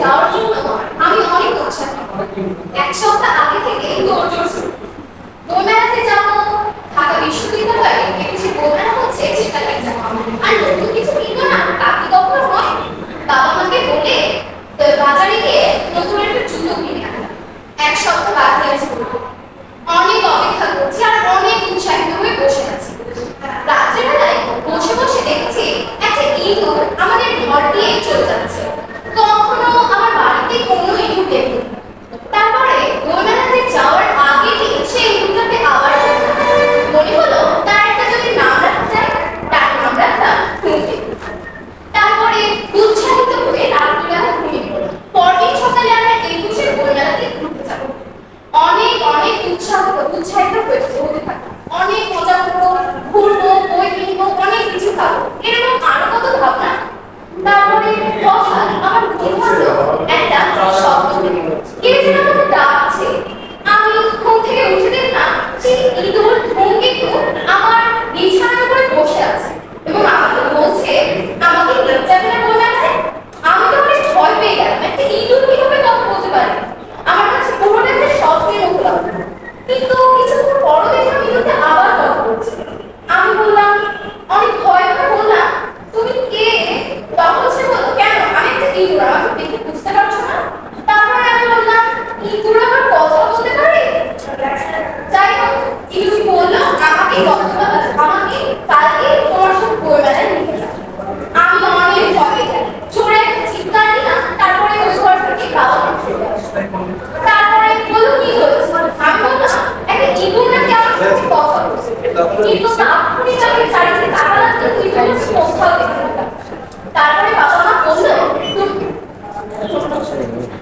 যাওয়ার জন্য আমি অনেক উৎসাহিত এক সপ্তাহ আগে থেকে দৌড় বইমেলাতে যাব, ঢাকা বিশ্ববিদ্যালয়ে একুশে বইমেলা হচ্ছে সেটাকে যাব। আর নতুন কিছু কিনবো না, তা কি হয়? বাবা মাকে বলে বাজারে গিয়ে নতুন একটা জুতো কিনে এক সপ্তাহ বাদ দিয়ে অনেক অপেক্ষা করছি আর অনেক উৎসাহিত হয়ে বসে আছি। রাত্রেবেলায় বসে বসে দেখছি, একটা ইঁদুর আমাদের ঘর দিয়ে চলে যাচ্ছে।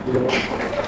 you know.